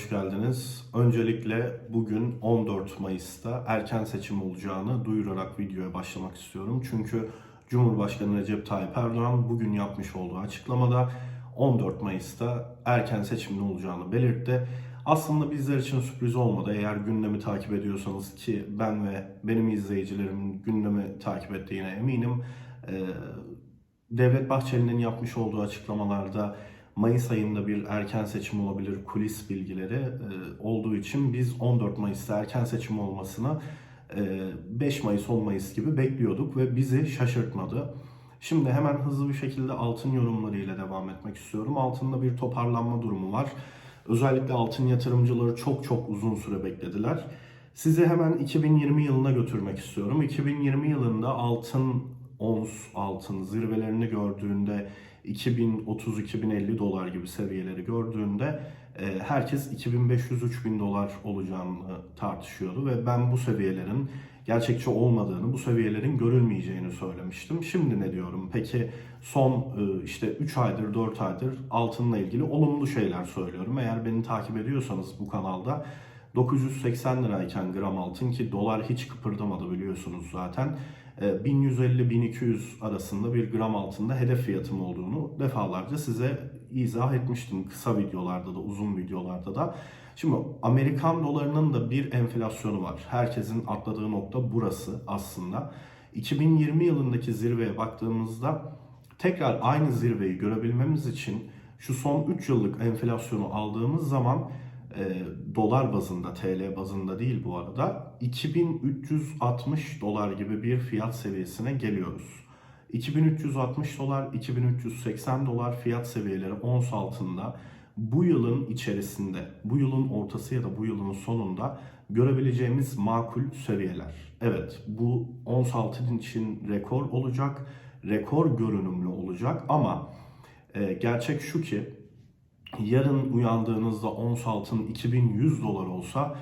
Hoş geldiniz. Öncelikle bugün 14 Mayıs'ta erken seçim olacağını duyurarak videoya başlamak istiyorum. Çünkü Cumhurbaşkanı Recep Tayyip Erdoğan bugün yapmış olduğu açıklamada 14 Mayıs'ta erken seçimin olacağını belirtti. Aslında bizler için sürpriz olmadı. Eğer gündemi takip ediyorsanız ki ben ve benim izleyicilerimin gündemi takip ettiğine eminim. Devlet Bahçeli'nin yapmış olduğu açıklamalarda Mayıs ayında bir erken seçim olabilir kulis bilgileri e, olduğu için biz 14 Mayıs'ta erken seçim olmasını e, 5 Mayıs 10 Mayıs gibi bekliyorduk ve bizi şaşırtmadı. Şimdi hemen hızlı bir şekilde altın yorumlarıyla devam etmek istiyorum. Altında bir toparlanma durumu var. Özellikle altın yatırımcıları çok çok uzun süre beklediler. Sizi hemen 2020 yılına götürmek istiyorum. 2020 yılında altın ons altın zirvelerini gördüğünde 2030-2050 dolar gibi seviyeleri gördüğünde e, herkes 2500-3000 dolar olacağını tartışıyordu ve ben bu seviyelerin gerçekçi olmadığını, bu seviyelerin görülmeyeceğini söylemiştim. Şimdi ne diyorum? Peki son e, işte 3 aydır, 4 aydır altınla ilgili olumlu şeyler söylüyorum. Eğer beni takip ediyorsanız bu kanalda 980 lirayken gram altın ki dolar hiç kıpırdamadı biliyorsunuz zaten. 1150-1200 arasında bir gram altında hedef fiyatım olduğunu defalarca size izah etmiştim kısa videolarda da uzun videolarda da. Şimdi Amerikan dolarının da bir enflasyonu var. Herkesin atladığı nokta burası aslında. 2020 yılındaki zirveye baktığımızda tekrar aynı zirveyi görebilmemiz için şu son 3 yıllık enflasyonu aldığımız zaman e, dolar bazında, TL bazında değil bu arada 2360 dolar gibi bir fiyat seviyesine geliyoruz. 2360 dolar, 2380 dolar fiyat seviyeleri ons altında bu yılın içerisinde, bu yılın ortası ya da bu yılın sonunda görebileceğimiz makul seviyeler. Evet, bu ons altın için rekor olacak, rekor görünümlü olacak ama e, gerçek şu ki yarın uyandığınızda ons altın 2100 dolar olsa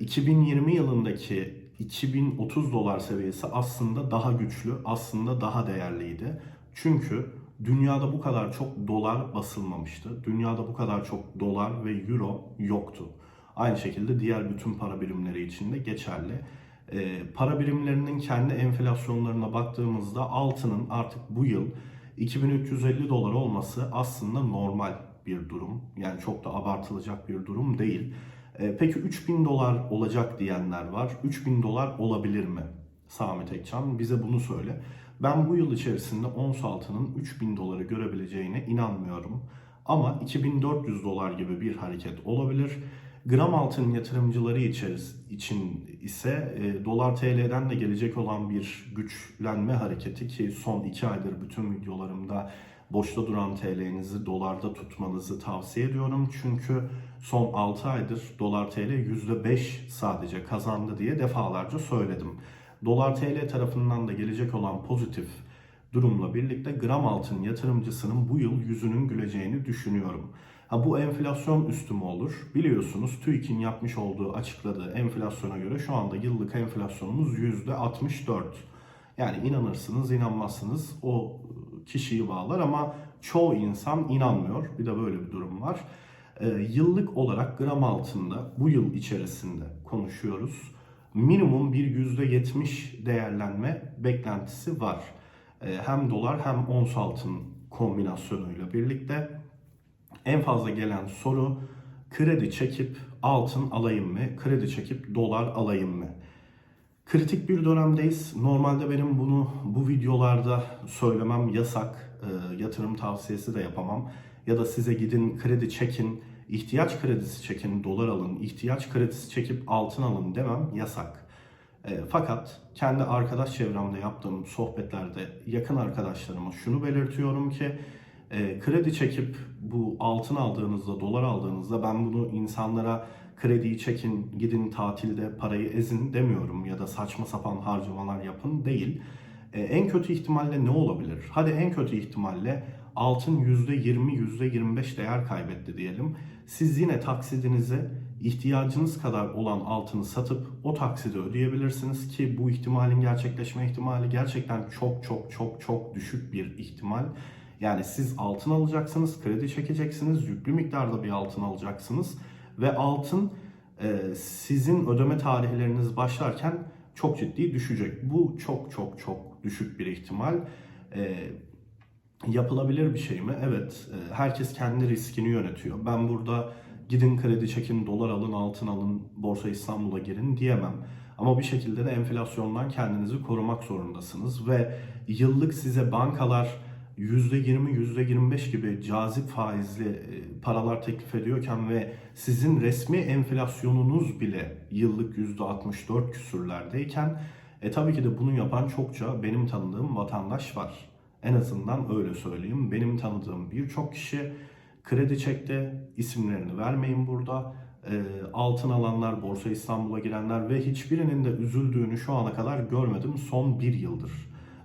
2020 yılındaki 2030 dolar seviyesi aslında daha güçlü, aslında daha değerliydi. Çünkü dünyada bu kadar çok dolar basılmamıştı. Dünyada bu kadar çok dolar ve euro yoktu. Aynı şekilde diğer bütün para birimleri için de geçerli. E, para birimlerinin kendi enflasyonlarına baktığımızda altının artık bu yıl 2350 dolar olması aslında normal bir durum. Yani çok da abartılacak bir durum değil. E, peki 3000 dolar olacak diyenler var. 3000 dolar olabilir mi? Sami Tekcan bize bunu söyle. Ben bu yıl içerisinde ons altının 3000 doları görebileceğine inanmıyorum. Ama 2400 dolar gibi bir hareket olabilir. Gram altın yatırımcıları için ise e, dolar TL'den de gelecek olan bir güçlenme hareketi ki son 2 aydır bütün videolarımda boşta duran TL'nizi dolarda tutmanızı tavsiye ediyorum. Çünkü son 6 aydır dolar TL %5 sadece kazandı diye defalarca söyledim. Dolar TL tarafından da gelecek olan pozitif durumla birlikte gram altın yatırımcısının bu yıl yüzünün güleceğini düşünüyorum. Ha bu enflasyon üstü mü olur? Biliyorsunuz TÜİK'in yapmış olduğu açıkladığı enflasyona göre şu anda yıllık enflasyonumuz %64. Yani inanırsınız inanmazsınız o kişiyi bağlar ama çoğu insan inanmıyor. Bir de böyle bir durum var. E, yıllık olarak gram altında bu yıl içerisinde konuşuyoruz. Minimum bir %70 değerlenme beklentisi var. E, hem dolar hem ons altın kombinasyonuyla birlikte en fazla gelen soru kredi çekip altın alayım mı? Kredi çekip dolar alayım mı? Kritik bir dönemdeyiz. Normalde benim bunu bu videolarda söylemem yasak. E, yatırım tavsiyesi de yapamam. Ya da size gidin kredi çekin, ihtiyaç kredisi çekin, dolar alın, ihtiyaç kredisi çekip altın alın demem yasak. E, fakat kendi arkadaş çevremde yaptığım sohbetlerde yakın arkadaşlarıma şunu belirtiyorum ki e, kredi çekip bu altın aldığınızda, dolar aldığınızda ben bunu insanlara krediyi çekin, gidin tatilde parayı ezin demiyorum ya da saçma sapan harcamalar yapın değil. E, en kötü ihtimalle ne olabilir? Hadi en kötü ihtimalle altın %20, %25 değer kaybetti diyelim. Siz yine taksidinizi ihtiyacınız kadar olan altını satıp o taksidi ödeyebilirsiniz ki bu ihtimalin gerçekleşme ihtimali gerçekten çok çok çok çok düşük bir ihtimal. Yani siz altın alacaksınız, kredi çekeceksiniz, yüklü miktarda bir altın alacaksınız Ve altın e, sizin ödeme tarihleriniz başlarken çok ciddi düşecek. Bu çok çok çok düşük bir ihtimal. E, yapılabilir bir şey mi? Evet. E, herkes kendi riskini yönetiyor. Ben burada gidin kredi çekin, dolar alın, altın alın, Borsa İstanbul'a girin diyemem. Ama bir şekilde de enflasyondan kendinizi korumak zorundasınız ve yıllık size bankalar %20, %25 gibi cazip faizli e, paralar teklif ediyorken ve sizin resmi enflasyonunuz bile yıllık %64 küsürlerdeyken e tabii ki de bunu yapan çokça benim tanıdığım vatandaş var. En azından öyle söyleyeyim. Benim tanıdığım birçok kişi kredi çekti. isimlerini vermeyin burada. E, altın alanlar, Borsa İstanbul'a girenler ve hiçbirinin de üzüldüğünü şu ana kadar görmedim son bir yıldır.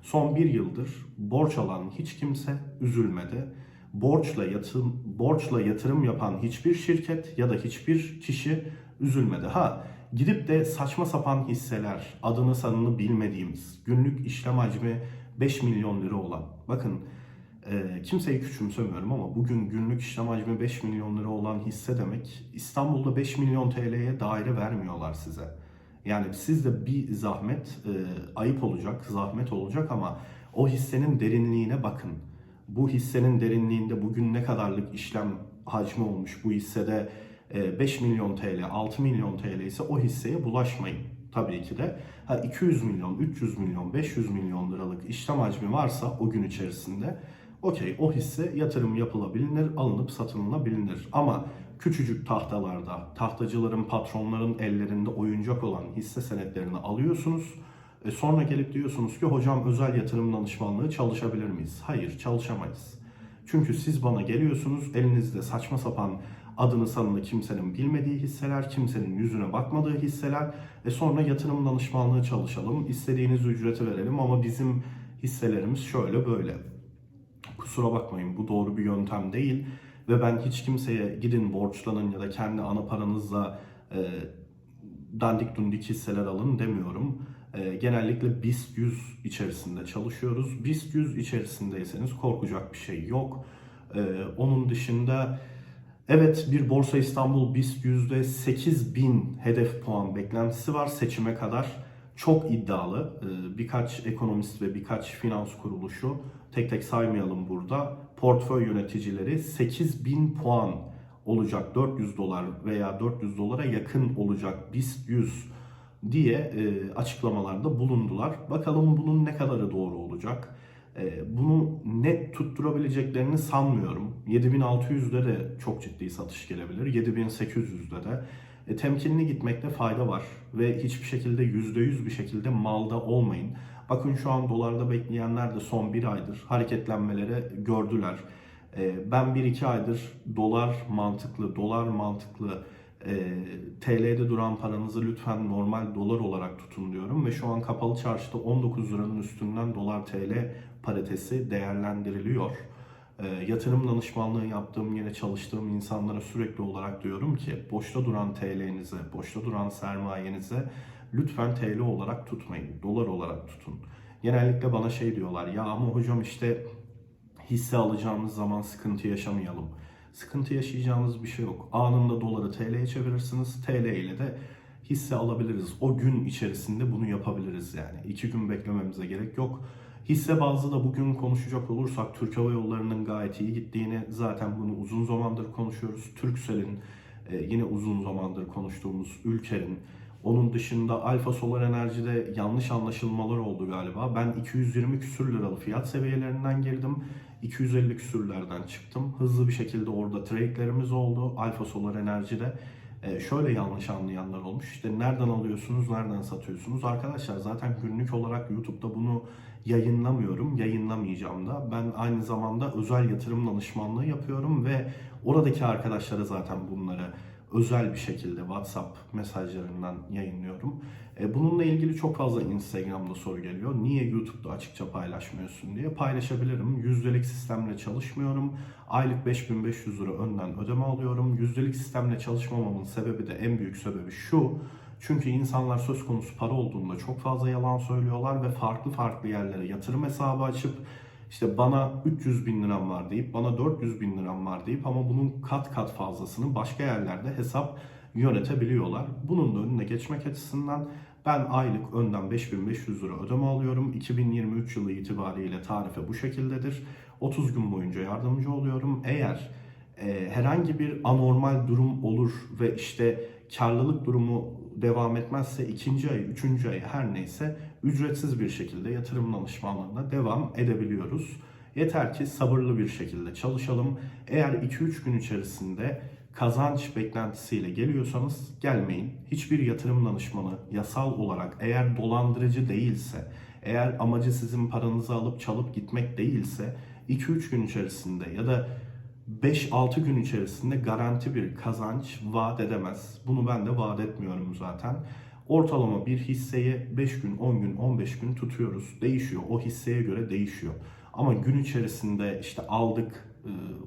Son bir yıldır borç alan hiç kimse üzülmedi. Borçla yatırım, borçla yatırım yapan hiçbir şirket ya da hiçbir kişi üzülmedi. Ha gidip de saçma sapan hisseler, adını sanını bilmediğimiz, günlük işlem hacmi 5 milyon lira olan. Bakın e, kimseyi küçümsemiyorum ama bugün günlük işlem hacmi 5 milyon lira olan hisse demek İstanbul'da 5 milyon TL'ye daire vermiyorlar size. Yani sizde bir zahmet e, ayıp olacak, zahmet olacak ama o hissenin derinliğine bakın. Bu hissenin derinliğinde bugün ne kadarlık işlem hacmi olmuş bu hissede e, 5 milyon TL, 6 milyon TL ise o hisseye bulaşmayın. Tabii ki de ha 200 milyon, 300 milyon, 500 milyon liralık işlem hacmi varsa o gün içerisinde okey o hisse yatırım yapılabilir, alınıp satılabilir. Ama küçücük tahtalarda, tahtacıların, patronların ellerinde oyuncak olan hisse senetlerini alıyorsunuz. E sonra gelip diyorsunuz ki hocam özel yatırım danışmanlığı çalışabilir miyiz? Hayır çalışamayız. Çünkü siz bana geliyorsunuz elinizde saçma sapan adını sanını kimsenin bilmediği hisseler, kimsenin yüzüne bakmadığı hisseler. E sonra yatırım danışmanlığı çalışalım, istediğiniz ücreti verelim ama bizim hisselerimiz şöyle böyle. Kusura bakmayın bu doğru bir yöntem değil ve ben hiç kimseye gidin borçlanın ya da kendi ana paranızla e, dandik dundik hisseler alın demiyorum. E, genellikle BIST 100 içerisinde çalışıyoruz. BIST 100 içerisindeyseniz korkacak bir şey yok. E, onun dışında evet bir Borsa İstanbul BIST yüzde 8000 hedef puan beklentisi var seçime kadar. Çok iddialı. E, birkaç ekonomist ve birkaç finans kuruluşu tek tek saymayalım burada. Portföy yöneticileri 8000 puan olacak 400 dolar veya 400 dolara yakın olacak BIST 100 diye e, açıklamalarda bulundular. Bakalım bunun ne kadarı doğru olacak. E, bunu net tutturabileceklerini sanmıyorum. 7600'de de çok ciddi satış gelebilir. 7800'de de. E, temkinli gitmekte fayda var ve hiçbir şekilde %100 bir şekilde malda olmayın. Bakın şu an dolarda bekleyenler de son bir aydır hareketlenmeleri gördüler. E, ben 1-2 aydır dolar mantıklı, dolar mantıklı e, TL'de duran paranızı lütfen normal dolar olarak tutun diyorum ve şu an kapalı çarşıda 19 liranın üstünden dolar TL paritesi değerlendiriliyor. E, yatırım danışmanlığı yaptığım yine çalıştığım insanlara sürekli olarak diyorum ki boşta duran TL'nize, boşta duran sermayenize lütfen TL olarak tutmayın, dolar olarak tutun. Genellikle bana şey diyorlar ya ama hocam işte hisse alacağımız zaman sıkıntı yaşamayalım. Sıkıntı yaşayacağınız bir şey yok. Anında doları TL'ye çevirirsiniz. TL ile de hisse alabiliriz. O gün içerisinde bunu yapabiliriz yani. İki gün beklememize gerek yok. Hisse bazlı da bugün konuşacak olursak Türk Hava Yolları'nın gayet iyi gittiğini zaten bunu uzun zamandır konuşuyoruz. Turkcell'in e, yine uzun zamandır konuştuğumuz Ülker'in onun dışında Alfa Solar Enerji'de yanlış anlaşılmalar oldu galiba. Ben 220 küsür liralı fiyat seviyelerinden girdim. 250 küsürlerden çıktım. Hızlı bir şekilde orada trade'lerimiz oldu. Alfa Solar Enerji'de e, şöyle yanlış anlayanlar olmuş. İşte nereden alıyorsunuz, nereden satıyorsunuz? Arkadaşlar zaten günlük olarak YouTube'da bunu yayınlamıyorum, yayınlamayacağım da. Ben aynı zamanda özel yatırım danışmanlığı yapıyorum ve oradaki arkadaşlara zaten bunları özel bir şekilde WhatsApp mesajlarından yayınlıyorum. E, bununla ilgili çok fazla Instagram'da soru geliyor. Niye YouTube'da açıkça paylaşmıyorsun diye. Paylaşabilirim. Yüzdelik sistemle çalışmıyorum. Aylık 5500 lira önden ödeme alıyorum. Yüzdelik sistemle çalışmamamın sebebi de en büyük sebebi şu. Çünkü insanlar söz konusu para olduğunda çok fazla yalan söylüyorlar ve farklı farklı yerlere yatırım hesabı açıp işte bana 300 bin liram var deyip bana 400 bin liram var deyip ama bunun kat kat fazlasını başka yerlerde hesap yönetebiliyorlar. Bunun da önüne geçmek açısından ben aylık önden 5500 lira ödeme alıyorum. 2023 yılı itibariyle tarife bu şekildedir. 30 gün boyunca yardımcı oluyorum. Eğer e, herhangi bir anormal durum olur ve işte karlılık durumu devam etmezse ikinci ay, üçüncü ay her neyse ücretsiz bir şekilde yatırım danışmanlığına devam edebiliyoruz. Yeter ki sabırlı bir şekilde çalışalım. Eğer 2-3 gün içerisinde kazanç beklentisiyle geliyorsanız gelmeyin. Hiçbir yatırım danışmanı yasal olarak eğer dolandırıcı değilse, eğer amacı sizin paranızı alıp çalıp gitmek değilse 2-3 gün içerisinde ya da 5-6 gün içerisinde garanti bir kazanç vaat edemez. Bunu ben de vaat etmiyorum zaten. Ortalama bir hisseyi 5 gün, 10 gün, 15 gün tutuyoruz. Değişiyor. O hisseye göre değişiyor. Ama gün içerisinde işte aldık,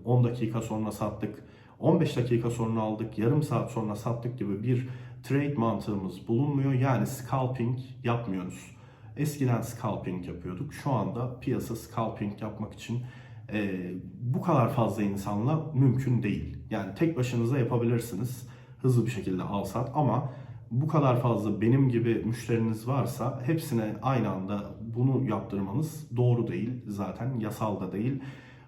10 dakika sonra sattık, 15 dakika sonra aldık, yarım saat sonra sattık gibi bir trade mantığımız bulunmuyor. Yani scalping yapmıyoruz. Eskiden scalping yapıyorduk. Şu anda piyasa scalping yapmak için e, bu kadar fazla insanla mümkün değil. Yani tek başınıza yapabilirsiniz hızlı bir şekilde al sat ama bu kadar fazla benim gibi müşteriniz varsa hepsine aynı anda bunu yaptırmanız doğru değil. Zaten yasal da değil.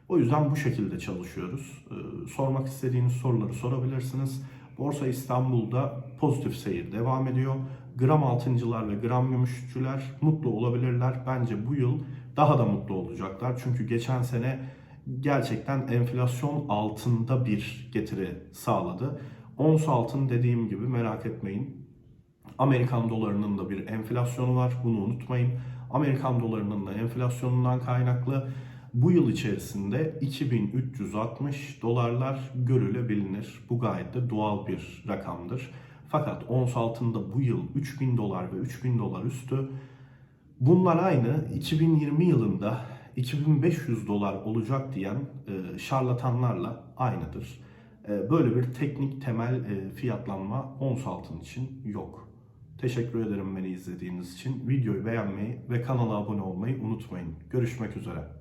O yüzden bu şekilde çalışıyoruz. Ee, sormak istediğiniz soruları sorabilirsiniz. Borsa İstanbul'da pozitif seyir devam ediyor. Gram altıncılar ve gram gümüşçüler mutlu olabilirler. Bence bu yıl daha da mutlu olacaklar. Çünkü geçen sene gerçekten enflasyon altında bir getiri sağladı. Ons altın dediğim gibi merak etmeyin. Amerikan dolarının da bir enflasyonu var. Bunu unutmayın. Amerikan dolarının da enflasyonundan kaynaklı bu yıl içerisinde 2360 dolarlar görülebilir. Bu gayet de doğal bir rakamdır. Fakat ons altında bu yıl 3000 dolar ve 3000 dolar üstü bunlar aynı 2020 yılında 2500 dolar olacak diyen e, şarlatanlarla aynıdır. E, böyle bir teknik temel e, fiyatlanma ons altın için yok. Teşekkür ederim beni izlediğiniz için. Videoyu beğenmeyi ve kanala abone olmayı unutmayın. Görüşmek üzere.